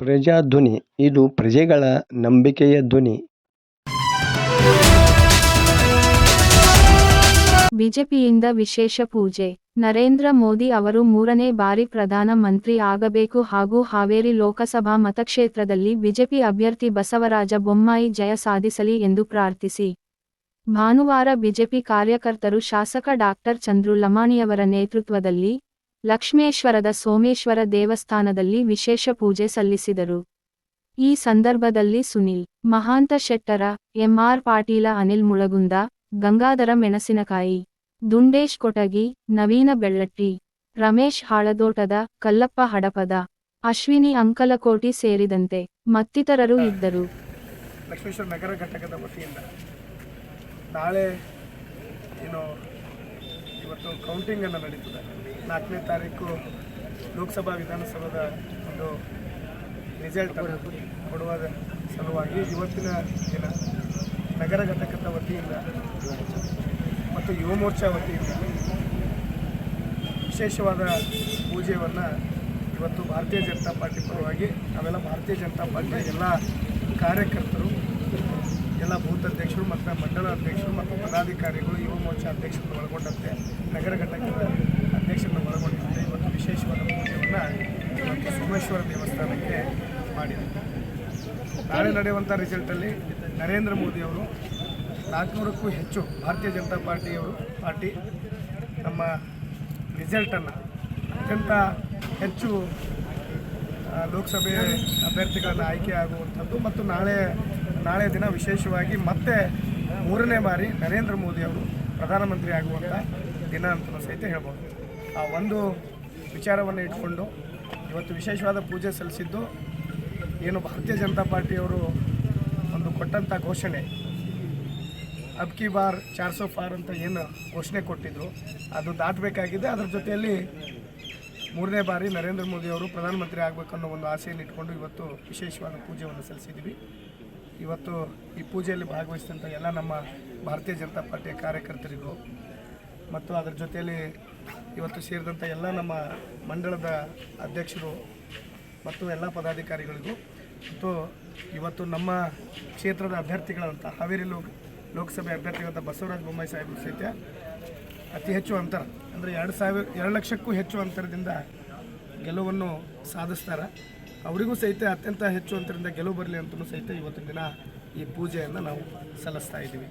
ಪ್ರಜಾಧ್ವನಿ, ಇದು ಪ್ರಜೆಗಳ ನಂಬಿಕೆಯ ಧ್ವನಿ. ಬಿಜೆಪಿಯಿಂದ ವಿಶೇಷ ಪೂಜೆ. ನರೇಂದ್ರ ಮೋದಿ ಅವರು ಮೂರನೇ ಬಾರಿ ಪ್ರಧಾನ ಮಂತ್ರಿ ಆಗಬೇಕು ಹಾಗೂ ಹಾವೇರಿ ಲೋಕಸಭಾ ಮತಕ್ಷೇತ್ರದಲ್ಲಿ ಬಿಜೆಪಿ ಅಭ್ಯರ್ಥಿ ಬಸವರಾಜ ಬೊಮ್ಮಾಯಿ ಜಯ ಸಾಧಿಸಲಿ ಎಂದು ಪ್ರಾರ್ಥಿಸಿ. ಭಾನುವಾರ ಬಿಜೆಪಿ ಕಾರ್ಯಕರ್ತರು ಶಾಸಕ ಡಾಕ್ಟರ್ ಚಂದ್ರು ಲಮಾಣಿಯವರ ನೇತೃತ್ವದಲ್ಲಿ ಲಕ್ಷ್ಮೇಶ್ವರದ ಸೋಮೇಶ್ವರ ದೇವಸ್ಥಾನದಲ್ಲಿ ವಿಶೇಷ ಪೂಜೆ ಸಲ್ಲಿಸಿದರು. ಈ ಸಂದರ್ಭದಲ್ಲಿ ಸುನಿಲ್, ಮಹಾಂತ ಶೆಟ್ಟರ, ಎಂಆರ್ ಪಾಟೀಲ, ಅನಿಲ್ ಮುಳಗುಂದ, ಗಂಗಾಧರ ಮೆಣಸಿನಕಾಯಿ, ದುಂಡೇಶ್ ಕೊಟಗಿ, ನವೀನ ಬೆಳ್ಳಟ್ಟಿ, ರಮೇಶ್ ಹಾಳದೋಟದ, ಕಲ್ಲಪ್ಪ ಹಡಪದ, ಅಶ್ವಿನಿ ಅಂಕಲಕೋಟಿ ಸೇರಿದಂತೆ ಮತ್ತಿತರರು ಇದ್ದರು. ಲಕ್ಷ್ಮೇಶ್ವರ ನಗರ ಘಟಕದ ವತಿಯಿಂದ ನಾಳೆ ಏನು ಇವತ್ತು ಕೌಂಟಿಂಗನ್ನು ನಡೀತದೆ. ನಾಲ್ಕನೇ ತಾರೀಕು ಲೋಕಸಭಾ ವಿಧಾನಸಭಾದ ಒಂದು ರಿಸಲ್ಟ್ ಕೊಡುವ ಸಲುವಾಗಿ ಇವತ್ತಿನ ದಿನ ನಗರ ಘಟಕದ ವತಿಯಿಂದ ಮತ್ತು ಯುವ ಮೋರ್ಚಾ ವತಿಯಿಂದ ವಿಶೇಷವಾದ ಪೂಜೆಯನ್ನು ಇವತ್ತು ಭಾರತೀಯ ಜನತಾ ಪಾರ್ಟಿ ಪರವಾಗಿ ನಾವೆಲ್ಲ ಭಾರತೀಯ ಜನತಾ ಪಾರ್ಟಿಯ ಎಲ್ಲ ಕಾರ್ಯಕರ್ತರು, ಎಲ್ಲ ಬೂತ್ ಅಧ್ಯಕ್ಷರು, ಮತ್ತು ಮಂಡಲ ಅಧ್ಯಕ್ಷರು, ಮತ್ತು ಪದಾಧಿಕಾರಿಗಳು, ಯುವ ಮೋರ್ಚಾ ಅಧ್ಯಕ್ಷರನ್ನು ಒಳಗೊಂಡಂತೆ ನಗರ ಘಟಕದ ಅಧ್ಯಕ್ಷರನ್ನು ಒಳಗೊಂಡಿದ್ದಾರೆ ಇವತ್ತು ವಿಶೇಷವಾದ ಪೂಜೆಯನ್ನು ಇವತ್ತು ಸೋಮೇಶ್ವರ ದೇವಸ್ಥಾನಕ್ಕೆ ಮಾಡಿದೆ ನಾಳೆ ನಡೆಯುವಂಥ ರಿಸಲ್ಟಲ್ಲಿ ನರೇಂದ್ರ ಮೋದಿ ಅವರು ನಾಲ್ಕುನೂರಕ್ಕೂ ಹೆಚ್ಚು ಭಾರತೀಯ ಜನತಾ ಪಾರ್ಟಿಯವರು, ಪಾರ್ಟಿ ನಮ್ಮ ರಿಸಲ್ಟನ್ನು ಅತ್ಯಂತ ಹೆಚ್ಚು ಲೋಕಸಭೆ ಅಭ್ಯರ್ಥಿಗಳನ್ನು ಆಯ್ಕೆ ಆಗುವಂಥದ್ದು ಮತ್ತು ನಾಳೆ ನಾಳೆ ದಿನ ವಿಶೇಷವಾಗಿ ಮತ್ತೆ ಮೂರನೇ ಬಾರಿ ನರೇಂದ್ರ ಮೋದಿ ಅವರು ಪ್ರಧಾನಮಂತ್ರಿ ಆಗುವಂಥ ದಿನ ಅಂತಲೂ ಸಹಿತ ಹೇಳ್ಬೋದು. ಆ ಒಂದು ವಿಚಾರವನ್ನು ಇಟ್ಕೊಂಡು ಇವತ್ತು ವಿಶೇಷವಾದ ಪೂಜೆ ಸಲ್ಲಿಸಿದ್ದು ಏನು ಭಾರತೀಯ ಜನತಾ ಪಾರ್ಟಿಯವರು ಒಂದು ಕೊಟ್ಟಂಥ ಘೋಷಣೆ. ಅಬ್ಕಿ ಬಾರ್ ಚಾರ್ ಸೋ ಫಾರ್ ಅಂತ ಏನು ಘೋಷಣೆ ಕೊಟ್ಟಿದ್ರು. ಅದು ದಾಟಬೇಕಾಗಿದೆ. ಅದರ ಜೊತೆಯಲ್ಲಿ ಮೂರನೇ ಬಾರಿ ನರೇಂದ್ರ ಮೋದಿಯವರು ಪ್ರಧಾನಮಂತ್ರಿ ಆಗಬೇಕನ್ನೋ ಒಂದು ಆಸೆಯನ್ನು ಇಟ್ಕೊಂಡು ಇವತ್ತು ವಿಶೇಷವಾದ ಪೂಜೆಯನ್ನು ಸಲ್ಲಿಸಿದ್ವಿ. ಇವತ್ತು ಈ ಪೂಜೆಯಲ್ಲಿ ಭಾಗವಹಿಸಿದಂಥ ಎಲ್ಲ ನಮ್ಮ ಭಾರತೀಯ ಜನತಾ ಪಾರ್ಟಿಯ ಕಾರ್ಯಕರ್ತರಿಗೂ ಮತ್ತು ಅದರ ಜೊತೆಯಲ್ಲಿ ಇವತ್ತು ಸೇರಿದಂಥ ಎಲ್ಲ ನಮ್ಮ ಮಂಡಳದ ಅಧ್ಯಕ್ಷರು ಮತ್ತು ಎಲ್ಲ ಪದಾಧಿಕಾರಿಗಳಿಗೂ ಮತ್ತು ಇವತ್ತು ನಮ್ಮ ಕ್ಷೇತ್ರದ ಅಭ್ಯರ್ಥಿಗಳಂತ ಹಾವೇರಿ ಲೋಕ ಲೋಕಸಭೆ ಅಭ್ಯರ್ಥಿಗಳಂಥ ಬಸವರಾಜ ಬೊಮ್ಮಾಯಿ ಸಾಹೇಬರು ಸಹಿತ ಅತಿ ಹೆಚ್ಚು ಅಂತರ, ಅಂದರೆ ಎರಡು ಸಾವಿರ, ಎರಡು ಲಕ್ಷಕ್ಕೂ ಹೆಚ್ಚು ಅಂತರದಿಂದ ಗೆಲುವನ್ನು ಸಾಧಿಸ್ತಾರೆ. ಅವರಿಗೂ ಸಹಿತ ಅತ್ಯಂತ ಹೆಚ್ಚು ಅಂತರದಿಂದ ಗೆಲುವು ಬರಲಿ ಅಂತಲೂ ಸಹಿತ ಇವತ್ತಿನ ದಿನ ಈ ಪೂಜೆಯನ್ನು ನಾವು ಸಲ್ಲಿಸ್ತಾ ಇದ್ದೀವಿ.